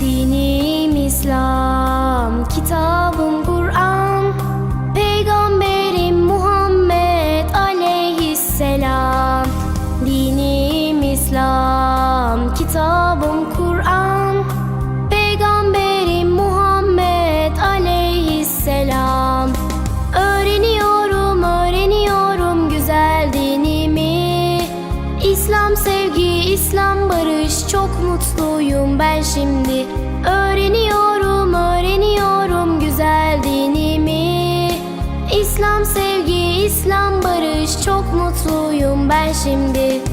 দিনে İslam sevgi, İslam barış. Çok mutluyum ben şimdi. Öğreniyorum, öğreniyorum güzel dinimi. İslam sevgi, İslam barış. Çok mutluyum ben şimdi